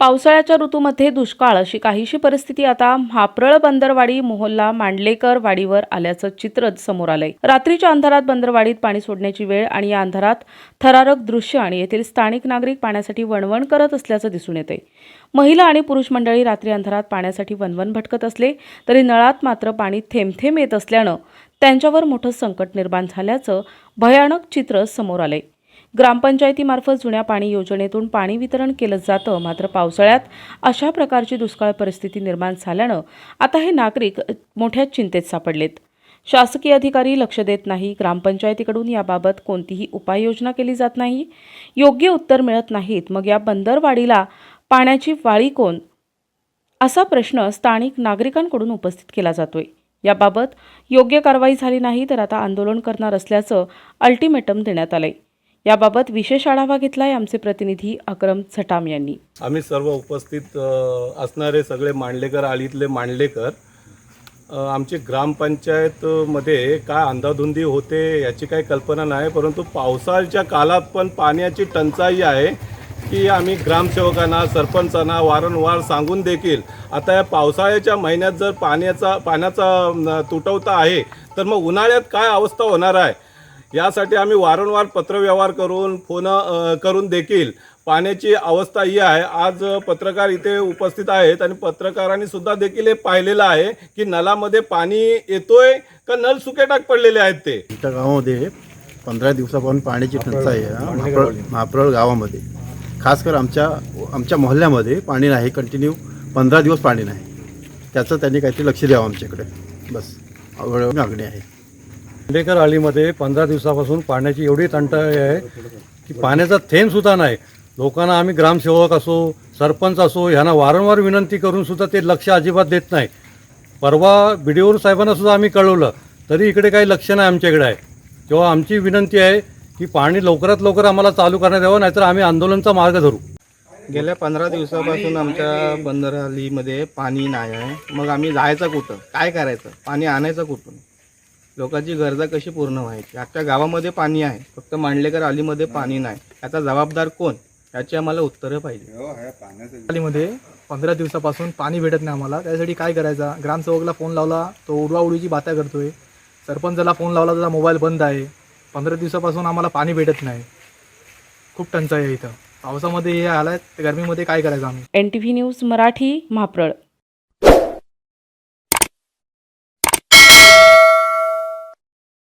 पावसाळ्याच्या ऋतूमध्ये दुष्काळ. अशी काहीशी परिस्थिती आता म्हाप्रळ बंदरवाडी मोहल्ला मांडलेकर वाडीवर आल्याचं चित्र समोर आलंय. रात्रीच्या अंधारात बंदरवाडीत पाणी सोडण्याची वेळ आणि या अंधारात थरारक दृश्य आणि येथील स्थानिक नागरिक पाण्यासाठी वणवण करत असल्याचं दिसून येते महिला आणि पुरुष मंडळी रात्री अंधारात पाण्यासाठी वणवण भटकत असले तरी नळात मात्र पाणी थेंबथेंब येत असल्यानं त्यांच्यावर मोठं संकट निर्माण झाल्याचं भयानक चित्र समोर आलंय. ग्रामपंचायतीमार्फत जुन्या पाणी योजनेतून पाणी वितरण केलं जातं मात्र पावसाळ्यात अशा प्रकारची दुष्काळ परिस्थिती निर्माण झाल्यानं आता हे नागरिक मोठ्या चिंतेत सापडलेत. शासकीय अधिकारी लक्ष देत नाही ग्रामपंचायतीकडून याबाबत कोणतीही उपाययोजना केली जात नाही योग्य उत्तर मिळत नाहीत. मग या बंदरवाडीला पाण्याची वाळी कोण? असा प्रश्न स्थानिक नागरिकांकडून उपस्थित केला जातोय. याबाबत योग्य कारवाई झाली नाही तर आता आंदोलन करणार असल्याचं अल्टिमेटम देण्यात आलंय. याबाबत विशेष आढावा घेतलाय आमचे प्रतिनिधी अक्रम सटाम यांनी. आम्ही सर्व उपस्थित असणारे सगळे मांडलेकर आळीतले मांडलेकर अ, आमची ग्रामपंचायतमध्ये काय अंधाधुंदी होते याची काही कल्पना नाही परंतु पावसाळ्याच्या काळात पण पाण्याची टंचाई आहे की आम्ही ग्रामसेवकांना सरपंचांना वारंवार सांगून देखील आता या पावसाळ्याच्या महिन्यात जर पाण्याचा पाण्याचा तुटवता आहे तर मग उन्हाळ्यात काय अवस्था होणार आहे? यासाठी आम्ही वारंवार पत्रव्यवहार करून फोन करून देखील पाण्याची अवस्था ही आहे. आज पत्रकार इथे उपस्थित आहेत आणि पत्रकारांनी सुद्धा देखील हे पाहिलेलं आहे की नलामध्ये पाणी येतोय का नल सुके टाक पडलेले आहेत ते? आमच्या गावामध्ये पंधरा दिवसापासून पाण्याची टंचाई आहे हा. महाप्रळ गावामध्ये. खास कर आमच्या आमच्या मोहल्ल्यामध्ये पाणी नाही कंटिन्यू पंधरा दिवस पाणी नाही. त्याचं त्यांनी काहीतरी लक्ष द्यावं आमच्याकडे. बस एवढं मागणी आहे. खांडेकर आळीमध्ये पंधरा दिवसापासून पाण्याची एवढी तंटाई आहे की पाण्याचा थेंबसुद्धा नाही. लोकांना आम्ही ग्रामसेवक असो सरपंच असो ह्यांना वारंवार विनंती करून सुद्धा ते लक्ष अजिबात देत नाही. परवा बी डी साहेबांना सुद्धा आम्ही कळवलं तरी इकडे काही लक्ष नाही आमच्याकडे आहे. तेव्हा आमची विनंती आहे की पाणी लवकरात लवकर आम्हाला चालू करण्यात यावं नाहीतर आम्ही आंदोलनचा मार्ग धरू. गेल्या पंधरा दिवसापासून आमच्या बंदरालीमध्ये पाणी नाही आहे. मग आम्ही जायचं कुठं? काय करायचं? पाणी आणायचं कुठून? लोकांची गरजा कशी पूर्ण व्हायची? आजच्या गावामध्ये पाणी आहे. फक्त मांडलेकर आलीमध्ये पाणी नाही. याचा जबाबदार कोण? याची आम्हाला उत्तरं पाहिजे. मध्ये पंधरा दिवसापासून पाणी भेटत नाही आम्हाला. त्यासाठी काय करायचा? ग्रामसेवकला फोन लावला तो उडवाउडीची बाता करतोय. सरपंचाला फोन लावला त्याचा मोबाईल बंद आहे. पंधरा दिवसापासून आम्हाला पाणी भेटत नाही. खूप टंचाई आहे इथं. पावसामध्ये हे आलाय गरमीमध्ये काय करायचं आम्ही? N T V news Marathi Mhapral.